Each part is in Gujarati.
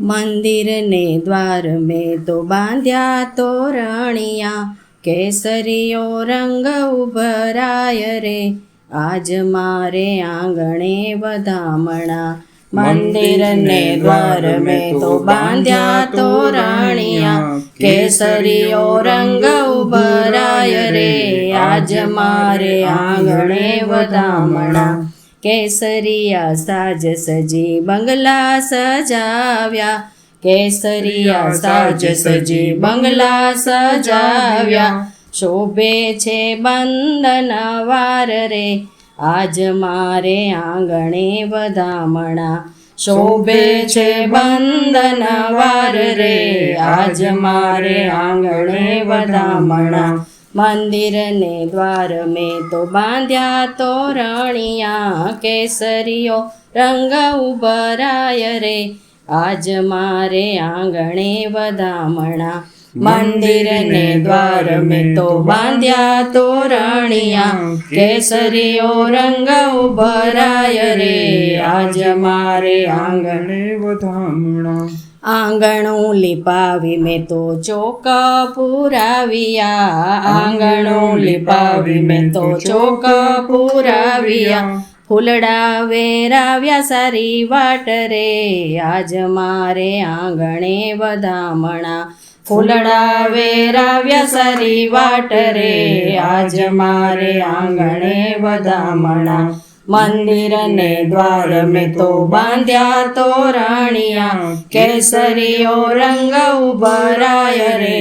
મંદિરને દ્વાર મેં તો બાંધ્યા તોરણિયા કેસરીઓ રંગ ઉભરાય રે. આજ મારે આંગણે વધામણા. મંદિરને દ્વાર મેં તો બાંધ્યા તોરણિયા કેસરીઓ રંગ ઉભરાય રે. આજ મારે આંગણે વધામણા. કેસરિયા સાજ સજી બંગલા સજાવ્યા. કેસરિયા સાજ સજી બંગલા સજાવ્યા. શોભે છે બંદન વાર રે આજ મારે આંગણે વધામણા. શોભે છે બંદન વાર રે આજ મારે આંગણે વધામણા. મંદિરને દ્વાર મેં તો બાંધ્યા તોરણિયા કેસરીઓ રંગ ઉભરાય રે. આજ મારે આંગણે વધામણા. મંદિરને દ્વાર મેં તો બાંધ્યા તોરણિયા કેસરીઓ રંગ ઉભરાય રે. આજ મારે આંગણે વધામણા. આંગણું લીપાવી મેં તો ચોક પુરાવ્યા આંગણું લીપાવી મેં તો ચોક પુરાવ્યા ફૂલડા વેરાવ્યા સારી વાટ રે. આજ મારે આંગણે વધામણા. ફૂલડા વેરાવ્યા સારી વાટ રે. આજ મારે આંગણે વધામણા. મંદિરને દ્વાર મેં તો બાંધ્યા તોરણિયા કેસરીઓ રંગ ઉભરાય રે.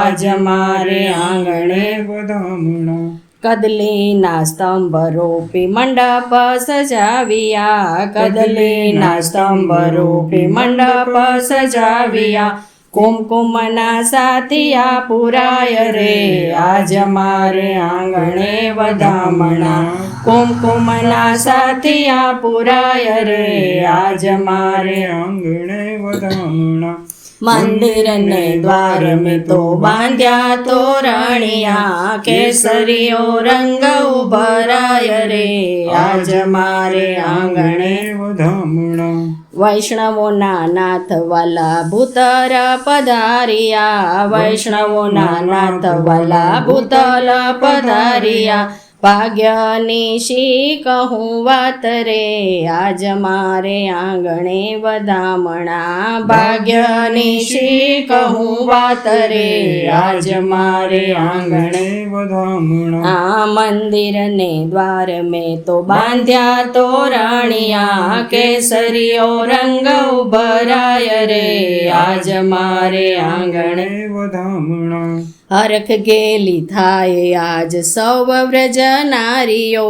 આજ મારે આંગણે વધામણા કદલીના સ્તંભ રૂપી મંડપ સજાવ્યા. કદલીના સ્તંભ રૂપી મંડપ સજાવ્યા. કુમકુમના સાથિયા પુરાય રે. આજ મારે આંગણે વધામણા. કુમકુમના સાથિયા પુરાય રે. આજ મારે આંગણે વધામણા. મંદિરને દ્વાર મેં તો બાંધ્યા તોરણિયા કેસરીઓ રંગ ઉભરાય રે. આજ મારે આંગણે વધામણા વૈષ્ણવોના નાથ વાલા ભૂતર પધારિયા. વૈષ્ણવોના નાથ વાલા ભૂતલ પધારિયા. ભાગ્યની શી કહું વાત રે આજ મારે આંગણે વધામણા. ભાગ્યની શી કહું વાત રે આજ મારે આંગણે વધામણા. આ મંદિરને દ્વાર મેં તો બાંધ્યા તોરણિયા કેસરીઓ રંગ ઉભરાય રે. આજ મારે આંગણે વધામણા. હરખ ગેલી થાય આજ સૌ વ્રજ નારીઓ.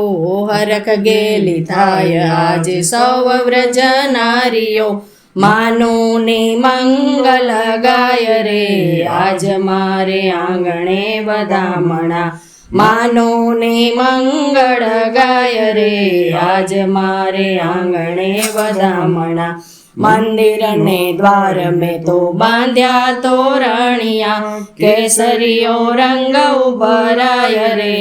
હરખ ગેલી થાય આજ સૌ વ્રજ નારીઓ. માનું ને મંગલ ગાય રે, આજ મારે આંગણે વધામણા માનો ને મંગળ ગાય રે, આજ મારે આંગણે વધામણા મંદિરને દ્વાર મેં તો બાંધ્યા તોરણિયા, કેસરીઓ રંગ ઉભરાય રે.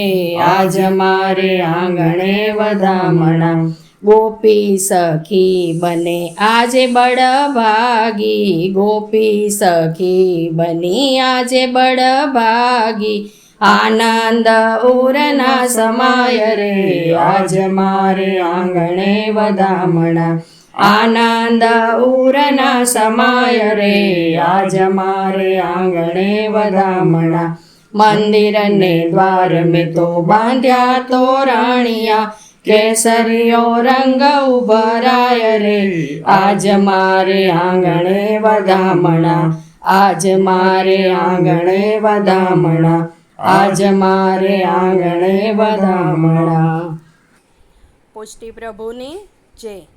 આજ મારે આંગણે વધામણા, ગોપી સખી બને. આજે બળભાગી, ગોપી સખી બની. આજે બળભાગી, આનંદ ઉરના સમાય રે. આજ મારે આંગણે વધામણા આનંદ ઉરના સમાય રે. આજ મારે આંગણે વધામણા. મંદિરને દ્વાર મેં તો બાંધ્યા તો રાણિયા. કેસરીઓ રંગ ઉભરાય રે. આજ મારે આંગણે વધામણા. આજ મારે આંગણે વધામણા. આજ મારે આંગણે વધામણા. પુષ્ટિ પ્રભુની જય.